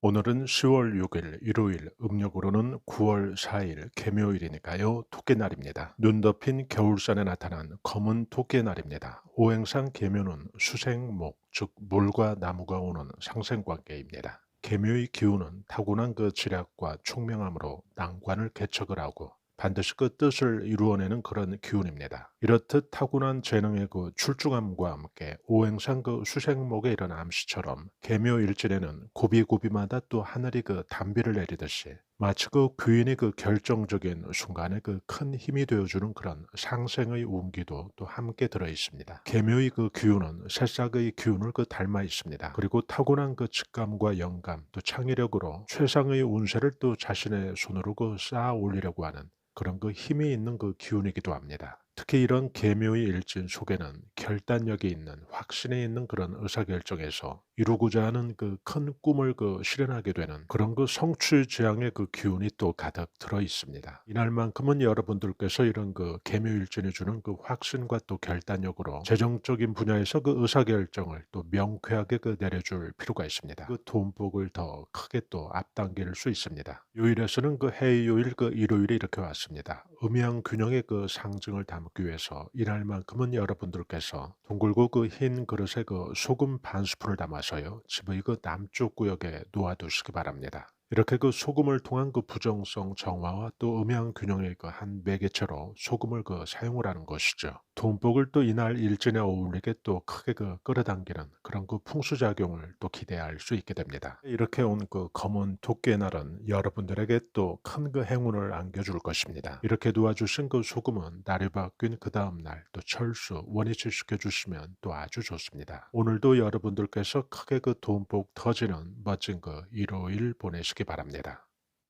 오늘은 10월 6일 일요일 음력으로는 9월 4일 개묘일이니까요 토끼날입니다. 눈 덮인 겨울산에 나타난 검은 토끼날입니다. 오행상 개묘는 수생목 즉 물과 나무가 오는 상생관계입니다. 개묘의 기운은 타고난 그 지략과 총명함으로 난관을 개척을 하고 반드시 그 뜻을 이루어내는 그런 기운입니다. 이렇듯 타고난 재능의 그 출중함과 함께 오행상 그 수생목의 이런 암시처럼 개묘일진에는 고비고비마다 또 하늘이 그 단비를 내리듯이 마치 그 귀인이 그 결정적인 순간에 그 큰 힘이 되어주는 그런 상생의 운기도 또 함께 들어 있습니다. 개묘의 그 기운은 새싹의 기운을 그 닮아 있습니다. 그리고 타고난 그 직감과 영감 또 창의력으로 최상의 운세를 또 자신의 손으로 그 쌓아 올리려고 하는 그런 그 힘이 있는 그 기운이기도 합니다. 특히 이런 계묘의 일진 속에는 결단력이 있는 확신이 있는 그런 의사결정에서 이루고자 하는 그 큰 꿈을 그 실현하게 되는 그런 그 성취지향의 그 기운이 또 가득 들어 있습니다. 이날만큼은 여러분들께서 이런 그 계묘일진이 주는 그 확신과 또 결단력으로 재정적인 분야에서 그 의사결정을 또 명쾌하게 그 내려줄 필요가 있습니다. 그 돈복을 더 크게 또 앞당길 수 있습니다. 요일에서는 그 해요일 그 일요일이 이렇게 왔습니다. 음양 균형의 그 상징을 담기 위해서 이날만큼은 여러분들께서 둥글고 그 흰 그릇에 그 소금 반 스푼을 담아서요 집의 그 남쪽 구역에 놓아두시기 바랍니다. 이렇게 그 소금을 통한 그 부정성 정화와 또 음양 균형의 그 한 매개체로 소금을 그 사용을 하는 것이죠. 돈복을 또 이날 일진에 어울리게 또 크게 그 끌어당기는 그런 그 풍수작용을 또 기대할 수 있게 됩니다. 이렇게 온 그 검은 토끼의 날은 여러분들에게 또 큰 그 행운을 안겨줄 것입니다. 이렇게 도와주신 그 소금은 날이 바뀐 그 다음날 또 철수 원위치 시켜주시면 또 아주 좋습니다. 오늘도 여러분들께서 크게 그 돈복 터지는 멋진 그 일요일 보내 시기 바랍니다.